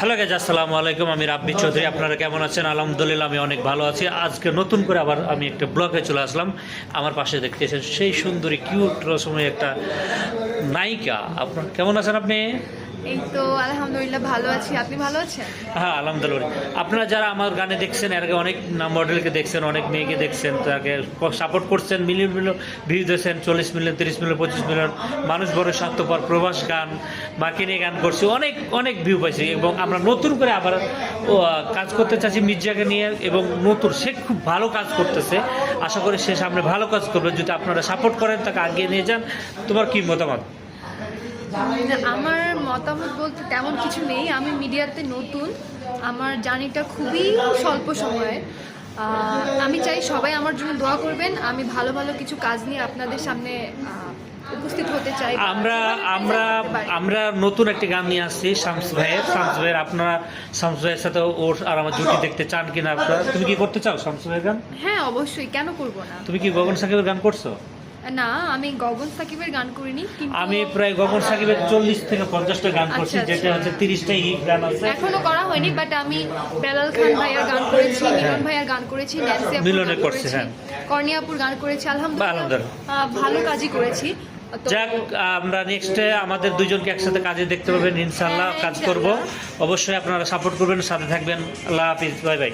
Hello guys আসসালামু আলাইকুম আমি রাব্বি চৌধুরী। আপনারা কেমন আছেন? আলহামদুলিল্লাহ, আমি অনেক ভালো আছি। আজকে নতুন করে আবার আমি একটা ব্লগে চলে আসলাম। আমার পাশে দেখতে দেখতেছেন সেই সুন্দরী কিউট রসময় একটা নায়িকা। আপনার কেমন আছেন আপনি? হ্যাঁ আপনারা যারা আমার গানে দেখছেন অনেক মডেলকে দেখছেন, অনেক মেয়েকে দেখছেন তাকে সাপোর্ট করছেন চল্লিশ তিরিশ পঁচিশ মানুষ বড় স্বার্থপর, প্রবাস গান মাকে নিয়ে গান করছি, অনেক অনেক ভিউ পাইছি। এবং আমরা নতুন করে আবার কাজ করতে চাচ্ছি মির্জাকে নিয়ে, এবং নতুন, সে খুব ভালো কাজ করতেছে। আশা করি সে সামনে ভালো কাজ করবে। যদি আপনারা সাপোর্ট করেন, তাকে আগিয়ে নিয়ে যান। তোমার কি মতামত? না, আমার মতামত বলতে তেমন কিছু নেই। আমি মিডিয়াতে নতুন। আমার জার্নিটা খুবই স্বল্প সময়ে। আমি চাই সবাই আমার জন্য দোয়া করবেন। আমি ভালো ভালো কিছু কাজ নিয়ে আপনাদের সামনে উপস্থিত হতে চাই। আমরা আমরা আমরা নতুন একটি গান নিয়ে আসছি শামস ভাইয়ের। শামস ভাইয়ের আপনারা শামস ভাইয়ের সাথে ওর আর আমার জুটি দেখতে চান কিনা আপনারা। তুমি কি করতে চাও শামস ভাইয়ের গান? হ্যাঁ অবশ্যই। কেন করব না? তুমি কি গগন সাকিবের গান করছ? না আমি গগন সাকিবের গান করিনি আমি প্রায় গগন সাকিবের চল্লিশ থেকে পঞ্চাশটা গান করছি আচ্ছা, যেটা আচ্ছা। হচ্ছে তিরিশটা হিট গান আছে। এখনও করা হয়নি বাট আমি বেলাল খান ভাইয়ার গান করেছি মিলন ভাইয়ার গান করেছি ন্যান্সি আপুর করছে, হ্যাঁ। কর্নিয়াপুর গান করেছি আলহামদুলিল্লাহ। ভালো কাজই করেছি। যাক আমরা নেক্সটে আমাদের দুজনকে একসাথে কাজে দেখতে পাবেন ইনশাল্লাহ হ্যাঁ, কাজ করব। অবশ্যই আপনারা সাপোর্ট করবেন সাথে থাকবেন। আল্লাহ হাফিজ বাই বাই